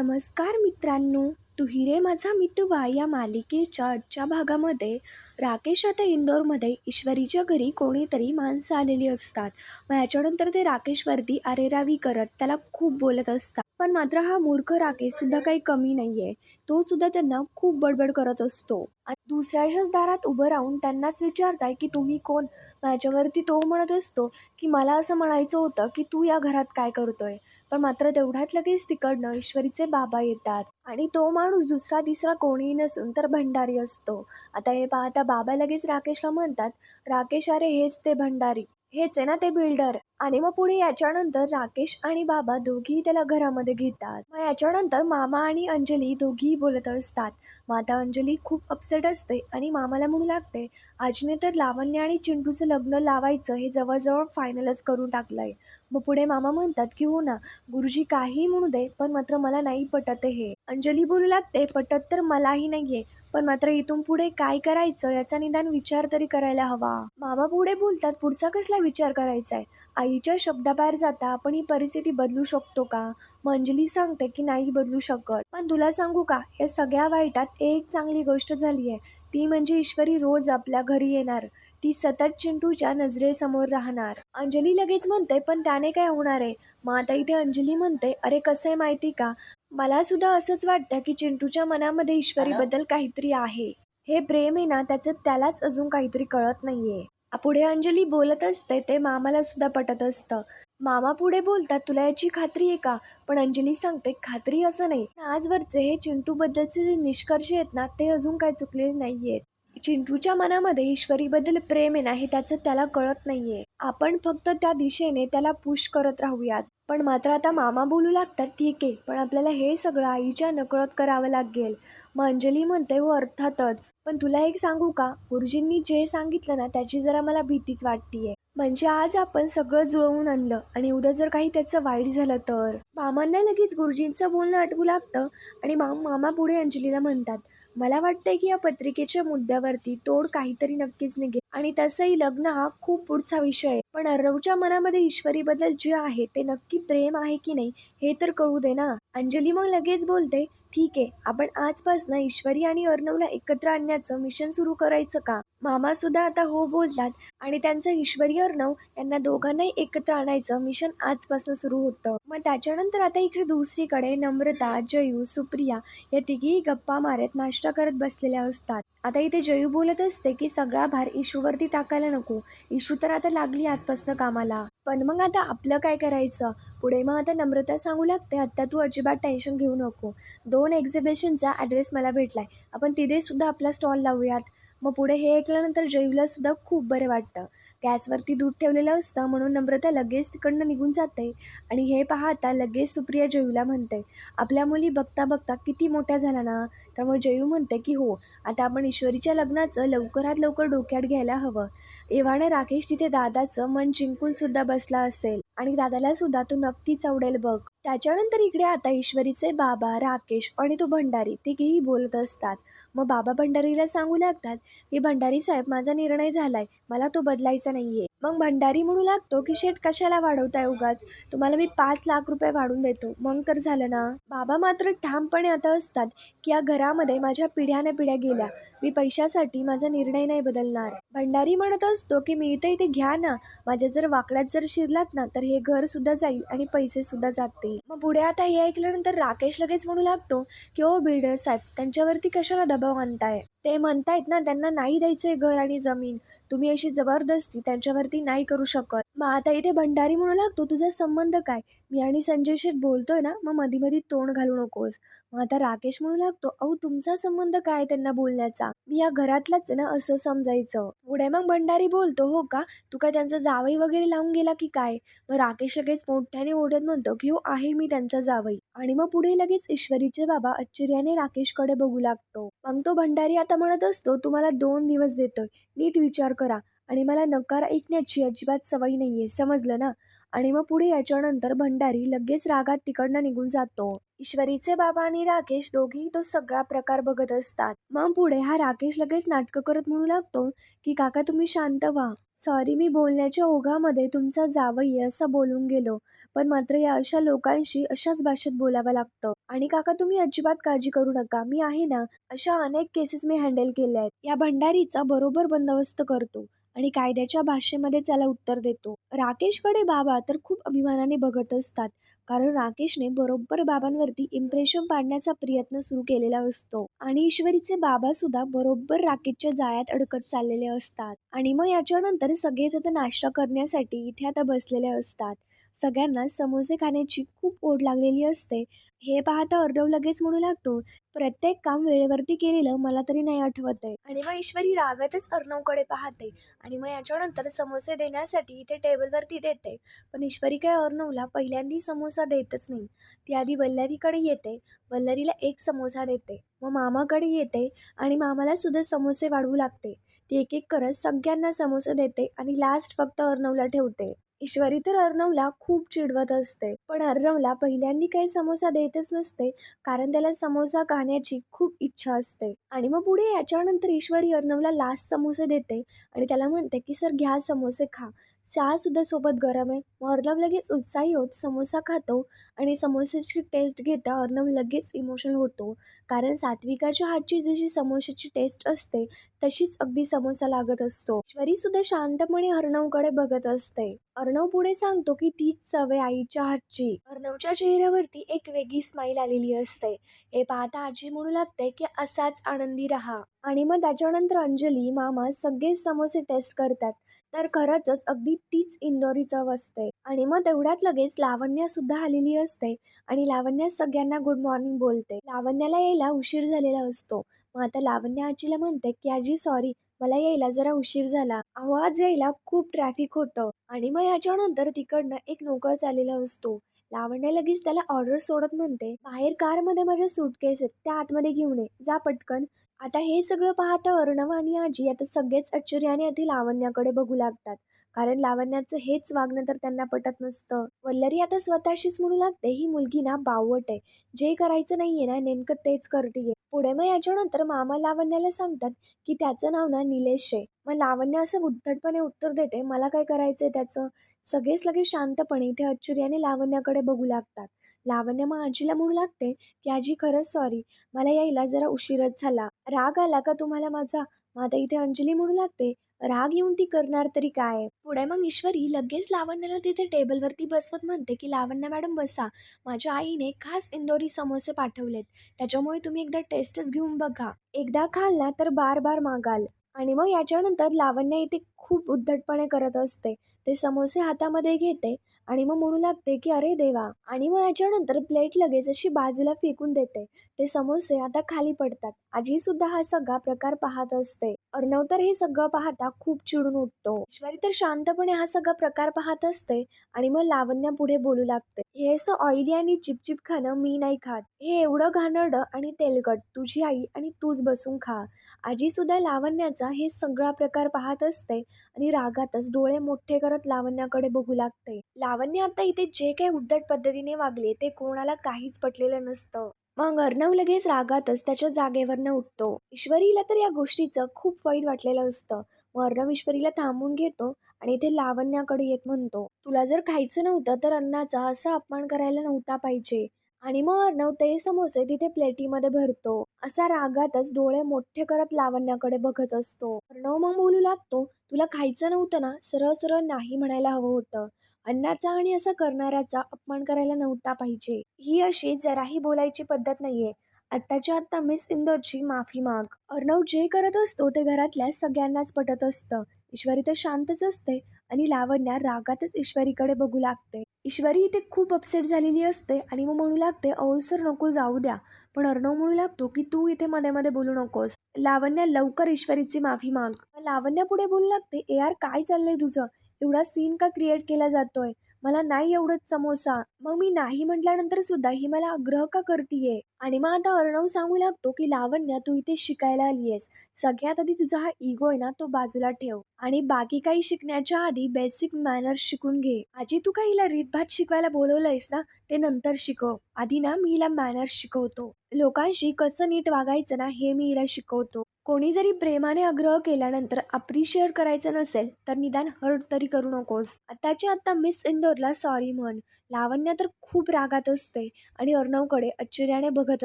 नमस्कार मित्रांनो तू हिरे माझा मितवा या मालिकेच्या आजच्या भागामध्ये राकेश आता इंदोरमध्ये ईश्वरीच्या घरी कोणीतरी माणसं आलेली असतात. मग याच्यानंतर ते राकेशवरती आरेरावी करत त्याला खूप बोलत असतात. पण मात्र हा मूर्ख राकेश सुद्धा काही कमी नाही आहे तो सुद्धा त्यांना खूप बडबड करत असतो. आणि दुसऱ्याच्याच दारात उभं राहून त्यांनाच विचारताय की तुम्ही कोण? माझ्यावरती तो म्हणत असतो की मला असं म्हणायचं होतं की तू या घरात काय करतोय? पण मात्र तेवढ्यात लगेच तिकडनं ईश्वरीचे बाबा येतात. आणि तो माणूस दुसरा तिसरा कोणीही नसून तर भंडारी असतो. आता हे पाहता बाबा लगेच राकेशला म्हणतात राकेश अरे हेच ते भंडारी. हेच आहे ना ते बिल्डर. आणि मग पुढे याच्यानंतर राकेश आणि बाबा दोघीही त्याला घरामध्ये घेतात. मग याच्यानंतर मामा आणि अंजली दोघीही बोलत असतात. मग आता अंजली खूप अपसेट असते आणि मामाला म्हणू लागते आजीने तर लावण्य आणि चिंटूचं लग्न लावायचं हे जवळजवळ फायनलच करून टाकलंय. मग पुढे मामा म्हणतात की हो ना गुरुजी काही म्हणू दे पण मात्र मला नाही पटत हे. अंजली बोलू लागते पटत तर मलाही नाहीये पण मात्र इथून पुढे काय करायचं याचा निदान विचार तरी करायला हवा. मामा पुढे बोलतात पुढचा कसला विचार करायचा आहे आईच्या शब्दाबाहेर जाता आपण ही परिस्थिती बदलू शकतो का मंजली सांगते की नाही बदलू शकत. पण तुला सांगू का या सगळ्या वाईटात एक चांगली गोष्ट झाली आहे ती म्हणजे ईश्वरी रोज आपल्या घरी येणार. ती सतत चिंटूच्या नजरेसमोर राहणार. अंजली लगेच म्हणते पण त्याने काय होणार आहे मग आता इथे अंजली म्हणते अरे कसं आहे माहिती का? मला सुद्धा असंच वाटतं की चिंटूच्या मनामध्ये ईश्वरीबद्दल काहीतरी आहे. हे प्रेम आहे ना त्याचं त्यालाच अजून काहीतरी कळत नाहीये. पुढे अंजली बोलत असते ते मामाला सुद्धा पटत असतं. मामा पुढे बोलतात तुला याची खात्री आहे का? पण अंजली सांगते खात्री असं नाही. आजवरचे हे चिंटूबद्दलचे जे निष्कर्ष आहेत ना ते अजून काय चुकलेले नाही आहेत चिंटूच्या मनामध्ये ईश्वरीबद्दल प्रेम आहे ना हे त्याचं त्याला कळत नाहीये. आपण फक्त त्या दिशेने त्याला पुश करत राहूयात. पण मात्र आता मामा बोलू लागतात ठीक आहे. पण आपल्याला हे सगळं आईच्या नकळत करावं लागेल. मग अंजली म्हणते व अर्थातच. पण तुला एक सांगू का? गुरुजींनी जे सांगितलं ना त्याची जरा मला भीतीच वाटतीये. म्हणजे आज आपण सगळं जुळवून आणलं आणि उद्या जर काही त्याचं वाईट झालं तर? मामांना लगेच गुरुजींचं बोलणं आटवू लागतं आणि मामा पुढे अंजलीला म्हणतात मला वाटतंय की या पत्रिकेच्या मुद्द्यावरती तोड काहीतरी नक्कीच निघेल. आणि तसंही लग्न हा खूप पुढचा विषय आहे. पण अर्णवच्या मनामध्ये ईश्वरीबद्दल जे आहे ते नक्की प्रेम आहे की नाही हे तर कळू दे ना. अंजली मग लगेच बोलते ठीक आहे आपण आजपासून ईश्वरी आणि अर्णवला एकत्र आणण्याचं मिशन सुरू करायचं का? मामासुद्धा आता हो बोलतात आणि त्यांचं ईश्वरी अर्णव यांना दोघांनाही एकत्र आणायचं मिशन आजपासून सुरू होतं. मग त्याच्यानंतर आता इकडे दुसरीकडे नम्रता जयू सुप्रिया या तिघीही गप्पा मारत नाश्ता करत बसलेल्या असतात. आता इथे जयू बोलत असते की सगळा भार इशूवरती टाकायला नको. इशू तर आता लागली आजपासून कामाला. पण मग आता आपलं काय करायचं? पुढे मग आता नम्रता सांगू लागते आता तू अजिबात टेन्शन घेऊ नको. दोन एक्झिबिशनचा ॲड्रेस मला भेटलाय. आपण तिथे सुद्धा आपला स्टॉल लावूयात. मग पुढे हे ऐकल्यानंतर जयूला सुद्धा खूप बरं वाटतं. गॅसवरती दूध ठेवलेलं असतं म्हणून नम्रता लगेच तिकडनं निघून जाते. आणि हे पाहता लगेच सुप्रिया जयूला म्हणते आपल्या मुली बघता बघता किती मोठ्या झाल्या ना? त्यामुळे जयू म्हणते की हो आता आपण ईश्वरीच्या लग्नाचं लवकरात लवकर डोक्यात घ्यायला हवं. एव्हाने राकेश तिथे दादाचं मन जिंकून सुद्धा बसला असेल. आणि दादाला सुद्धा तो नक्कीच आवडेल बघ. त्याच्यानंतर इकडे आता ईश्वरीचे बाबा राकेश आणि तो भंडारी तिघेही बोलत असतात. मग बाबा भंडारीला सांगू लागतात की भंडारी साहेब माझा निर्णय झालाय. मला तो बदलायचा नाहीये. मग भंडारी म्हणू लागतो की शेट कशाला वाढवताय उगाच? तुम्हाला मी पाच लाख रुपये वाढून देतो. मग तर झालं ना? बाबा मात्र ठामपणे आता असतात की या घरामध्ये माझ्या पिढ्याने पिढ्या गेल्या. मी पैशासाठी माझा निर्णय नाही बदलणार. भंडारी म्हणत असतो की मी इथे इथे घ्या ना. माझ्या जर वाकड्यात जर शिरलात ना तर हे घर सुद्धा जाईल आणि पैसे सुद्धा जातील मग पुढे आता हे ऐकल्यानंतर राकेश लगेच म्हणू लागतो की ओ बिल्डर साहेब त्यांच्यावरती कशाला दबाव आणताय? ते म्हणतायत ना त्यांना नाही द्यायचंय घर आणि जमीन. तुम्ही अशी जबरदस्ती त्यांच्यावरती नाही करू शकत. मग आता इथे भंडारी म्हणू लागतो तुझा संबंध काय? मी आणि संजयशी बोलतोय ना मग मध्ये मध्ये तोंड घालू नकोस. मग आता राकेश म्हणू लागतो अहो तुमचा संबंध काय त्यांना बोलण्याचा? मी या घरातलाच आहे ना असं समजायचं. पुढे मग भंडारी बोलतो हो का? तू काय त्यांचा जावई वगैरे लावून गेला की काय? मग राकेश लगेच मोठ्याने ओढत म्हणतो की हो आहे मी त्यांचा जावई. आणि मग पुढे लगेच ईश्वरीचे बाबा आश्चर्याने राकेशकडे बघू लागतो. मग तो भंडारी आता म्हणत असतो तुम्हाला दोन दिवस देतोय. नीट विचार करा. आणि मला नकार ऐकण्याची अजिबात सवय नाही आहे समजलं ना? आणि मग पुढे याच्यानंतर भंडारी लगेच रागात तिकडनं निघून जातो. ईश्वरीचे बाबा आणि राकेश दोघेही तो सगळा प्रकार बघत असतात. मग पुढे हा राकेश लगेच नाटकं करत म्हणू लागतो की काका तुम्ही शांत व्हा. सॉरी मी बोलण्याच्या ओघामध्ये तुमचा जावई असं बोलून गेलो. पण मात्र या अशा लोकांशी अशाच भाषेत बोलावं लागतं. आणि काका तुम्ही अजिबात काळजी करू नका. मी आहे ना अशा अनेक केसेस मी हँडल केल्या आहेत. या भंडारीचा बरोबर बंदोबस्त करतो आणि कायद्याच्या भाषेमध्ये त्याला उत्तर देतो. राकेशकडे बाबा तर खूप अभिमानाने बघत असतात कारण राकेशने बरोबर बाबांवरती इम्प्रेशन पाडण्याचा प्रयत्न सुरू केलेला असतो आणि ईश्वरीचे बाबा सुद्धा बरोबर राकेशच्या जाळ्यात अडकत चाललेले असतात आणि मग याच्यानंतर सगळेच आता नाश्ता करण्यासाठी इथे आता बसलेले असतात. सगळ्यांना समोसे खाण्याची खूप ओढ लागलेली असते हे पाहता अर्णव लगेच म्हणू लागतो प्रत्येक काम वेळेवरती केलेलं मला तरी नाही आठवत आहे. आणि मग ईश्वरी रागातच अर्णवकडे पाहते आणि मग याच्यानंतर समोसे देण्यासाठी इथे टेबलवरती देते. पण ईश्वरी काय अर्णवला पहिल्यांदी समोसा देतच नाही. ती आधी वल्लरीकडे येते वल्लरीला एक समोसा देते. मग मामाकडे येते आणि मामाला सुद्धा समोसे वाढवू लागते. ती एक एक करत सगळ्यांना समोसे देते आणि लास्ट फक्त अर्णवला ठेवते. ईश्वरी तर अर्णवला खूप चिडवत असते. पण अर्णवला पहिल्यांदी काही समोसा देतच नसते कारण त्याला समोसा खाण्याची खूप इच्छा असते. आणि मग पुढे याच्यानंतर ईश्वरी अर्णवला लास्ट समोसे देते आणि त्याला म्हणते की सर घ्या समोसे खा. चहा सुद्धा सोबत गरम आहे. मग अर्णव लगेच उत्साही होत समोसा खातो आणि समोसेची टेस्ट घेता अर्णव लगेच इमोशनल होतो. कारण सात्विकाच्या हातची जशी समोशाची टेस्ट असते तशीच अगदी समोसा लागत असतो. ईश्वरी सुद्धा शांतपणे अर्णवकडे बघत असते. अर्णव पुढे सांगतो की तीच चव आहे आईच्या हातची. अर्णवच्या चेहऱ्यावरती एक वेगळी स्माईल आलेली असते. हे पाहता आजी म्हणू लागते की असाच आनंदी राहा. आणि मग त्याच्यानंतर अंजली मामा सगळेच समोसे टेस्ट करतात. तर खरंच अगदी तीच इंदोरी चव असते. आणि मग तेवढ्यात लगेच लावण्या सुद्धा आलेली असते आणि लावण्या सगळ्यांना गुड मॉर्निंग बोलते. लावण्याला यायला उशीर झालेला असतो. मग आता लावण्या आजीला म्हणते की आजी सॉरी मला यायला जरा उशीर झाला. आवाज यायला खूप ट्रॅफिक होतं आणि मग याच्यानंतर तिकडनं एक नोकर चाललेला असतो. लावण्या लगेच त्याला ऑर्डर सोडत म्हणते बाहेर कारमध्ये माझ्या सूटकेस आहेत त्या आतमध्ये घेऊन ये. जा पटकन. आता हे सगळं पाहता अर्णव आणि आजी आता सगळेच आश्चर्याने आधी लावण्याकडे बघू लागतात. कारण लावण्याचं हेच वागणं तर त्यांना पटत नसतं. वल्लरी आता स्वतःशीच म्हणू लागते ही मुलगी ना बावट आहे. जे करायचं नाहीये ना नेमकं तेच करते पुढे मग याच्यानंतर मामा लावण्याला सांगतात की त्याचं नाव ना निलेश आहे मग लावण्य असं उद्धटपणे उत्तर देते मला काय करायचंय त्याचं? सगळेच लगेच शांतपणे इथे आश्चर्याने लावण्याकडे बघू लागतात. लावण्य मग आजीला म्हणू लागते की आजी खरंच सॉरी मला यायला जरा उशीरच झाला. राग आला का तुम्हाला माझा? मग आता इथे अंजली म्हणू लागते राग येऊन ती करणार तरी काय? पुढे मग ईश्वरी लगेच लावण्याला तिथे टेबलवरती बसवत म्हणते की लावण्य मॅडम बसा. माझ्या आईने खास इंदोरी समोसे पाठवलेत. त्याच्यामुळे तुम्ही एकदा टेस्टच घेऊन बघा. एकदा खाल ना तर बार बार मागाल. आणि मग याच्यानंतर लावण्या इथे खूप उद्धटपणे करत असते. ते समोसे हातामध्ये घेते आणि मग म्हणू लागते की अरे देवा! आणि मग याच्यानंतर प्लेट लगेच अशी बाजूला फेकून देते. ते समोसे आता खाली पडतात. आजी सुद्धा हा सगळा प्रकार पाहत असते. अर्णव तर हे सगळं पाहता खूप चिडून उठतो. ईश्वरी तर शांतपणे हा सगळा प्रकार पाहत असते आणि मग लावण्या पुढे बोलू लागते. हे असं ऑइली आणि चिपचिप खाणं मी नाही खात. हे एवढं घाणडं आणि तेलकट. तुझी आई आणि तूच बसून खा. आजी सुद्धा लावण्याचा हे सगळा प्रकार पाहत असते आणि रागातच डोळे मोठे करत लावण्याकडे बघू लागते. लावण्य आता इथे जे काही उद्धट पद्धतीने वागले ते कोणाला काहीच पटलेलं नसतं. मग अर्णव लगेच रागातच त्याच्या जागेवरनं उठतो. ईश्वरीला तर या गोष्टीचं खूप वाईट वाटलेलं असतं. मग अर्णव ईश्वरीला थांबून घेतो आणि इथे लावण्याकडे येत म्हणतो. तुला जर खायचं नव्हतं तर अन्नाचा असा अपमान करायला नव्हता पाहिजे. आणि मग अर्णव ते समोसे तिथे प्लेटीमध्ये भरतो. असा रागातच डोळे मोठे करत लावण्याकडे बघत असतो. अर्णव मग बोलू लागतो तुला खायचं नव्हतं ना? सरळ सरळ नाही म्हणायला हवं होतं. अन्नाचा आणि असं करणाऱ्याचा अपमान करायला नव्हता पाहिजे. ही अशी जराही बोलायची पद्धत नाहीये. आत्ताच्या आत्ता मिस इंदोरची माफी माग. अर्णव जे करत असतो ते घरातल्या सगळ्यांनाच पटत असतं. ईश्वरी तर शांतच असते आणि लावण्या रागातच ईश्वरीकडे बघू लागते. ईश्वरी इथे खूप अपसेट झालेली असते आणि मग म्हणू लागते अहो नको जाऊ द्या. पण अर्णव म्हणू लागतो की तू इथे मध्ये मध्ये बोलू नकोस. लावण्या लवकर ईश्वरीची माफी माग. लावण्या पुढे बोलू लागते ए यार काय चाललंय तुझं? एवढा सीन का क्रिएट केला जातोय? मला नाही एवढंच समोसा. मग मी नाही म्हटल्यानंतर सुद्धा ही मला आग्रह का करतीये? आणि मग आता अर्णव सांगू लागतो की लावण्या तू इथे शिकायला आलीयस. सगळ्यात आधी तुझा हा इगो आहे ना तो बाजूला ठेव. आणि बाकी काही शिकण्याच्या आधी बेसिक मॅनर्स शिकून घे. आजी तू काही हिला रीतभात शिकवायला बोलवलंयस ना ते नंतर शिकव. आधी ना मी हिला मॅनर्स शिकवतो. लोकांशी कसं नीट वागायचं ना हे मी हिला शिकवतो. कोणी जरी प्रेमाने आग्रह केल्यानंतर अप्रिशिएट करायचं नसेल तर निदान हर्ट तरी करू नकोस. आत्ताच्या आत्ता मिस इंदोरला सॉरी म्हण. लावण्या तर खूप रागात असते आणि अर्णवकडे आश्चर्याने बघत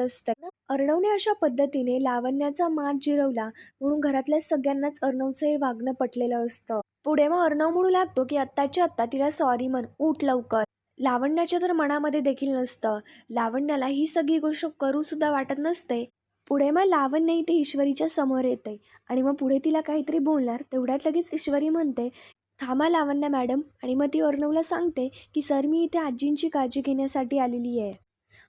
असते. अर्णवने अशा पद्धतीने लावण्याचा मान जिरवला म्हणून घरातल्या सगळ्यांनाच अर्णवचं हे वागणं पटलेलं असतं. पुढे मग अर्णव म्हणू लागतो की आत्ताच्या आत्ता तिला सॉरी म्हण. उठ लवकर. लावण्याच्या तर मनामध्ये देखील नसतं. लावण्याला ही सगळी गोष्ट करूसुद्धा वाटत नसते. पुढे मग लावण्य इथे ईश्वरीच्या समोर येते आणि मग पुढे तिला काहीतरी बोलणार तेवढ्यात लगेच ईश्वरी म्हणते थांबा लावण्या मॅडम. आणि मग ती अर्णवला सांगते की सर मी इथे आजींची काळजी घेण्यासाठी आलेली आहे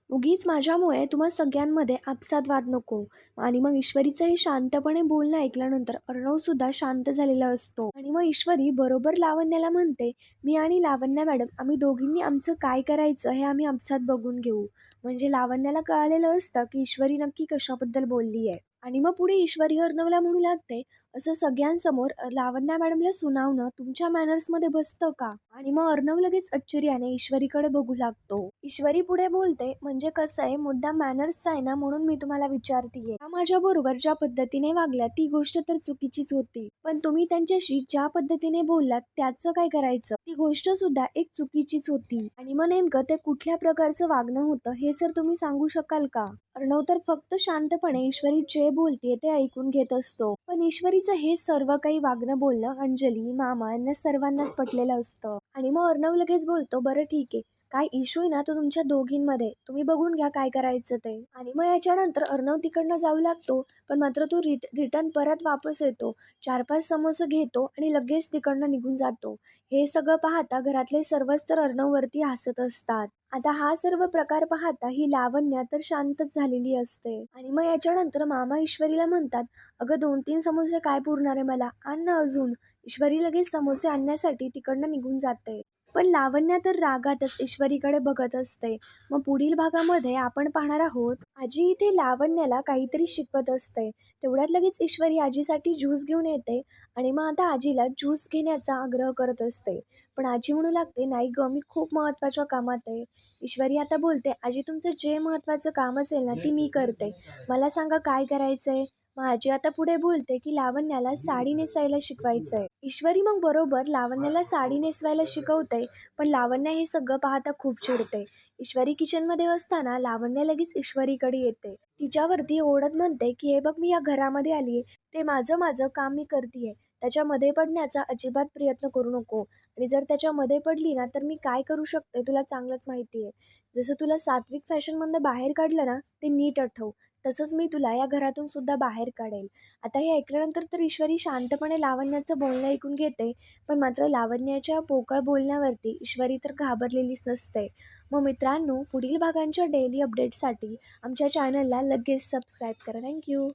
उगीच माझ्यामुळे तुम्हा सगळ्यांमध्ये आपसात वाद नको. आणि मग ईश्वरीचं हे शांतपणे बोलणं ऐकल्यानंतर अर्णवसुद्धा शांत झालेला असतो. आणि मग ईश्वरी बरोबर लावण्याला म्हणते मी आणि लावण्या मॅडम आम्ही दोघींनी आमचं काय करायचं हे आम्ही आपसात बघून घेऊ. म्हणजे लावण्याला कळालेलं असतं की ईश्वरी नक्की कशाबद्दल बोलली आहे आणि मग पुढे ईश्वरी अर्णवला म्हणू लागते असं सगळ्यांसमोर लावण्या मॅडमला सुनावणं तुमच्या मॅनर्समध्ये बसतं का? आणि मग अर्णव लगेच आश्चर्याने ईश्वरीकडे बघू लागतो. ईश्वरी पुढे बोलते म्हणजे कसं आहे मुद्दा मॅनर्सचा आहे ना म्हणून मी तुम्हाला विचारतीये. माझ्या बरोबर ज्या पद्धतीने वागल्या ती गोष्ट तर चुकीचीच होती. पण तुम्ही त्यांच्याशी ज्या पद्धतीने बोललात त्याचं काय करायचं? ती गोष्ट सुद्धा एक चुकीचीच होती. आणि मग नेमकं ते कुठल्या प्रकारचं वागणं होतं हे सर तुम्ही सांगू शकाल का? अर्णव तर फक्त शांतपणे ईश्वरी जे बोलते ते ऐकून घेत असतो. पण ईश्वरीचं हे सर्व काही वागणं बोलणं अंजली मामा यांना सर्वांनाच पटलेलं असतं. आणि मग अर्णव लगेच बोलतो बरं ठीक आहे. काय इश्यू आहे ना तो तुमच्या दोघींमध्ये. तुम्ही बघून घ्या काय करायचं ते. आणि मग याच्यानंतर अर्णव तिकडनं जाऊ लागतो पण मात्र तो रिट रिटर्न परत वापस येतो. चार पाच समोसे घेतो आणि लगेच तिकडनं निघून जातो. हे सगळं पाहता घरातले सर्वच तर अर्णववरती हसत असतात. आता हा सर्व प्रकार पाहता ही लावण्या तर शांतच झालेली असते. आणि मग याच्यानंतर मामा ईश्वरीला म्हणतात अगं दोन तीन समोसे काय पुरणार आहे मला? आण ना अजून. ईश्वरी लगेच समोसे आणण्यासाठी तिकडनं निघून जाते. पण लावण्या तर रागातच ईश्वरीकडे बघत असते. मग पुढील भागामध्ये आपण पाहणार आहोत आजी इथे लावण्याला काहीतरी शिकवत असते. तेवढ्यात लगेच ईश्वरी आजीसाठी ज्यूस घेऊन येते आणि मग आता आजीला ज्यूस घेण्याचा आग्रह करत असते. पण आजी म्हणू लागते नाही ग मी खूप महत्त्वाच्या कामात आहे. ईश्वरी आता बोलते आजी तुमचं जे महत्त्वाचं काम असेल ना ती मी करते. मला सांगा काय करायचं आहे मग आजी आता पुढे बोलते की लावण्याला साडी नेसायला शिकवायचं आहे ईश्वरी मग बरोबर लावण्याला साडी नेसवायला शिकवते पण लावण्य हे सगळं पाहता खूप चिडते ईश्वरी किचनमध्ये असताना लावण्य लगेच ईश्वरीकडे येते. तिच्यावरती ओढत म्हणते की हे बघ मी या घरामध्ये आली आहे ते माझं माझं काम मी करते त्याच्यामध्ये पडण्याचा अजिबात प्रयत्न करू नको. आणि जर त्याच्यामध्ये पडली ना तर मी काय करू शकते? तुला चांगलंच माहिती आहे. जसं तुला सात्विक फॅशनमधनं बाहेर काढलं ना ते नीट आठव. तसंच मी तुला या घरातून सुद्धा बाहेर काढेल. आता हे ऐकल्यानंतर तर ईश्वरी शांतपणे लावण्याचं बोलणं ऐकून घेते पण मात्र लावण्याच्या पोकळ बोलण्यावरती ईश्वरी तर घाबरलेलीच नसते. मग मित्रांनो पुढील भागांच्या डेली अपडेटसाठी आमच्या चॅनलला लगेच सबस्क्राईब करा. थँक्यू